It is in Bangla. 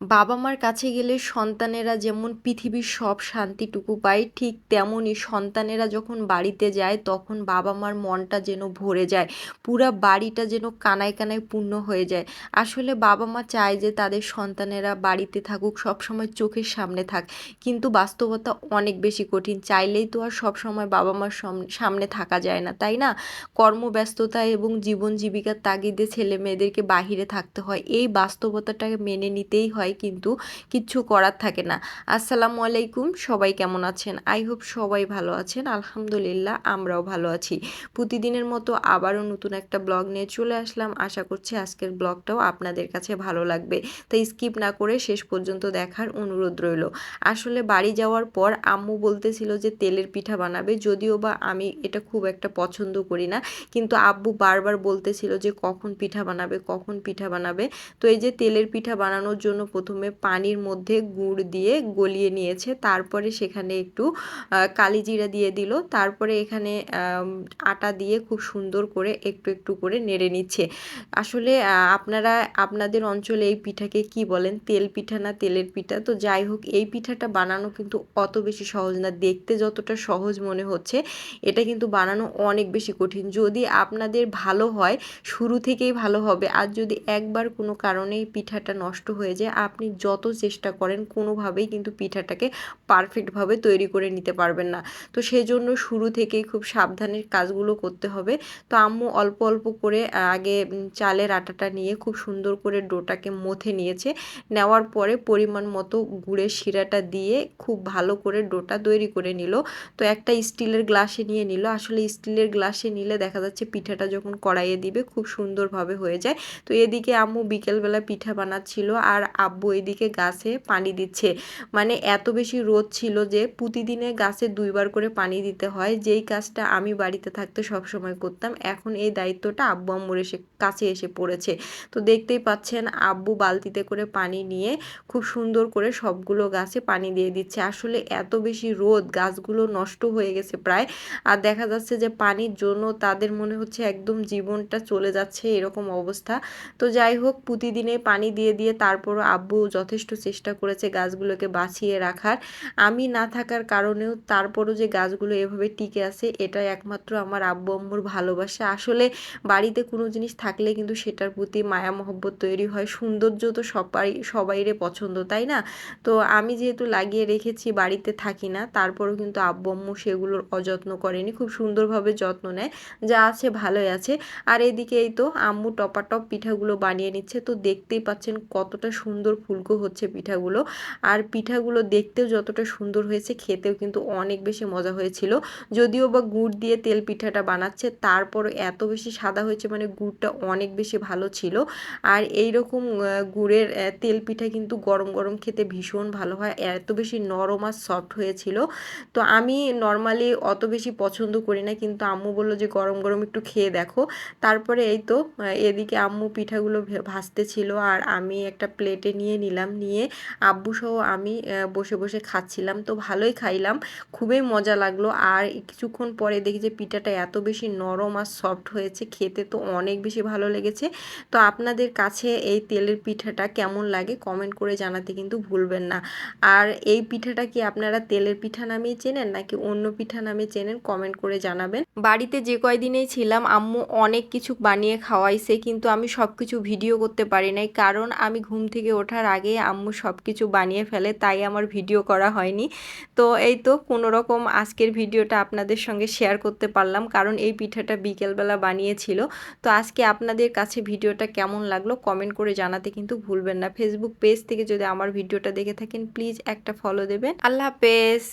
বাবা মার কাছে গেলে সন্তানেরা যেমন পৃথিবীর সব শান্তিটুকু পায়, ঠিক তেমনই সন্তানেরা যখন বাড়িতে যায় তখন বাবা মার মনটা যেন ভরে যায়, পুরা বাড়িটা যেন কানায় কানায় পূর্ণ হয়ে যায়। আসলে বাবা মা চায় যে তাদের সন্তানেরা বাড়িতে থাকুক, সবসময় চোখের সামনে থাক, কিন্তু বাস্তবতা অনেক বেশি কঠিন, চাইলেই তো আর সবসময় বাবা মার সাম- সামনে থাকা যায় না, তাই না? কর্মব্যস্ততা এবং জীবন জীবিকার তাগিদে ছেলে মেয়েদেরকে বাহিরে থাকতে হয়, এই বাস্তবতাটাকে মেনে নিতেই হয় কিন্তু কিচ্ছু করার থাকে না। আসসালামু আলাইকুম, সবাই কেমন আছেন? আই হোপ সবাই ভালো আছেন। আলহামদুলিল্লাহ, আমরাও ভালো আছি। প্রতিদিনের মতো আবারও নতুন একটা ব্লগ নিয়ে চলে আসলাম। আশা করছি আজকের ব্লগটাও আপনাদের কাছে ভালো লাগবে। তাই স্কিপ না করে শেষ পর্যন্ত দেখার অনুরোধ রইল। আসলে বাড়ি যাওয়ার পর আম্মু বলতেছিল যে তেলের পিঠা বানাবে, যদিও বা আমি এটা খুব একটা পছন্দ করি না। কিন্তু আব্বু বারবার বলতেছিল যে কখন পিঠা বানাবে, কখন পিঠা বানাবে। তো এই যে তেলের পিঠা বানানোর জন্য প্রথমে পানির মধ্যে গুড় দিয়ে গলিয়ে নিয়েছে। তারপরে সেখানে একটু কালিজিরা দিয়ে দিল। তারপরে এখানে আটা দিয়ে খুব সুন্দর করে একটু একটু করে নেড়ে নিচ্ছে। আসলে আপনারা, আপনাদের অঞ্চলে এই পিঠাকে কি বলেন? তেল পিঠা না তেলের পিঠা? তো যাই হোক, এই পিঠাটা বানানো কিন্তু অত বেশি সহজ না। দেখতে যতটা সহজ মনে হচ্ছে, এটা কিন্তু বানানো অনেক বেশি কঠিন। যদি আপনাদের ভালো হয়, শুরু থেকেই ভালো হবে। আর যদি একবার কোনো কারণে পিঠাটা নষ্ট হয়ে যায় আপনি যত চেষ্টা করেন কোনোভাবেই কিন্তু পিঠাটাকে পারফেক্টভাবে তৈরি করে নিতে পারবেন না। তো সেই জন্য শুরু থেকেই খুব সাবধানের কাজগুলো করতে হবে। তো আম্মু অল্প অল্প করে আগে চালের আটাটা নিয়ে খুব সুন্দর করে ডোটাকে মথে নিয়েছে। নেওয়ার পরে পরিমাণ মতো গুড়ের শিরাটা দিয়ে খুব ভালো করে ডোটা তৈরি করে নিল। তো একটা স্টিলের গ্লাসে নিয়ে নিল। আসলে স্টিলের গ্লাসে নিলে দেখা যাচ্ছে পিঠাটা যখন কড়াইয়ে দিবে খুব সুন্দরভাবে হয়ে যায়। তো এদিকে আম্মু বিকেলবেলা পিঠা বানাচ্ছিল আর আব্বু এদিকে গাছে পানি দিচ্ছে। মানে এত বেশি রোদ ছিল যে প্রতিদিনে গাছে দুইবার করে পানি দিতে হয়। যেই কাজটা আমি বাড়িতে থাকতে সব সময় করতাম, এখন এই দায়িত্বটা আব্বু আম্মুর এসে, কাছে এসে পড়েছে। তো দেখতেই পাচ্ছেন আব্বু বালতিতে করে পানি নিয়ে খুব সুন্দর করে সবগুলো গাছে পানি দিয়ে দিচ্ছে। আসলে এত বেশি রোদ, গাছগুলো নষ্ট হয়ে গেছে প্রায়। আর দেখা যাচ্ছে যে পানির জন্য তাদের মনে হচ্ছে একদম জীবনটা চলে যাচ্ছে এরকম অবস্থা। তো যাই হোক, প্রতিদিনে পানি দিয়ে দিয়ে তারপরও আব্বু যথেষ্ট চেষ্টা করেছে গাছগুলোকে বাঁচিয়ে রাখার। আমি না থাকার কারণেও তারপরও যে গাছগুলো এভাবে টিকে আছে, এটাই একমাত্র আমার আব্বু আম্মুর ভালোবাসা। আসলে বাড়িতে কোনো জিনিস থাকলে কিন্তু সেটার প্রতি মায়া মহব্বত তৈরি হয়, সৌন্দর্য তো সবাই, সবাইরে পছন্দ, তাই না? তো আমি যেহেতু লাগিয়ে রেখেছি বাড়িতে থাকি না, তারপরও কিন্তু আব্বু আম্মু সেগুলোর অযত্ন করেনি, খুব সুন্দরভাবে যত্ন নেয়। যা আছে ভালোই আছে। আর এদিকে এই তো আম্মু টপাটপ পিঠাগুলো বানিয়ে নিচ্ছে, তো দেখতেই পাচ্ছেন কতটা সুন্দর ফুলকো হচ্ছে পিঠাগুলো। আর পিঠাগুলো দেখতেও যতটা সুন্দর হয়েছে, খেতেও কিন্তু অনেক বেশি মজা হয়েছিল। যদিও বা গুড় দিয়ে তেল পিঠাটা বানাচ্ছে তারপর এত বেশি সাদা হয়েছে মানে গুড়টা অনেক বেশি ভালো ছিল। আর এই রকম গুড়ের তেল পিঠা কিন্তু গরম গরম খেতে ভীষণ ভালো হয়, এত বেশি নরম আর সফট হয়েছিল। তো আমি নর্মালি অত বেশি পছন্দ করি না, কিন্তু আম্মু বলল যে, গরম গরম একটু খেয়ে দেখো। তারপরে এই তো এদিকে আম্মু পিঠাগুলো ভাজতে ছিল, আর আমি একটা প্লেটে নিয়ে নিলাম, নিয়ে আব্বু সহ আমি বসে বসে খাচ্ছিলাম। তো ভালোই খাইলাম, খুবই মজা লাগল। আর কিছুক্ষণ পরে দেখি যে পিঠাটা এত বেশি নরম আর সফট হয়েছে, খেতে তো অনেক বেশি ভালো লেগেছে। তো আপনাদের কাছে এই তেলের পিঠাটা কেমন লাগে কমেন্ট করে জানাতে কিন্তু ভুলবেন না। আর এই পিঠাটা কি আপনারা তেলের পিঠা নামেই চেনেন, নাকি অন্য পিঠা নামে চেনেন কমেন্ট করে জানাবেন। বাড়িতে যে কয়দিনেই ছিলাম, আম্মু অনেক কিছু বানিয়ে খাওয়াইছে, কিন্তু আমি সব কিছু ভিডিও করতে পারি নাই, কারণ আমি ঘুম থেকে ওঠার আগে আম্মু সব কিছু বানিয়ে ফেলে, তাই আমার ভিডিও করা হয়নি। তো এই তো কোনো রকম আজকের ভিডিওটা আপনাদের সঙ্গে শেয়ার করতে পারলাম, কারণ এই পিঠাটা বিকেলবেলা বানিয়েছিল। তো আজকে আপনাদের কাছে ভিডিওটা কেমন লাগল কমেন্ট করে জানাতে কিন্তু ভুলবেন না। ফেসবুক পেজ থেকে যদি আমার ভিডিওটা দেখে থাকেন প্লিজ একটা ফলো দেবেন। আল্লাহ হাফেজ!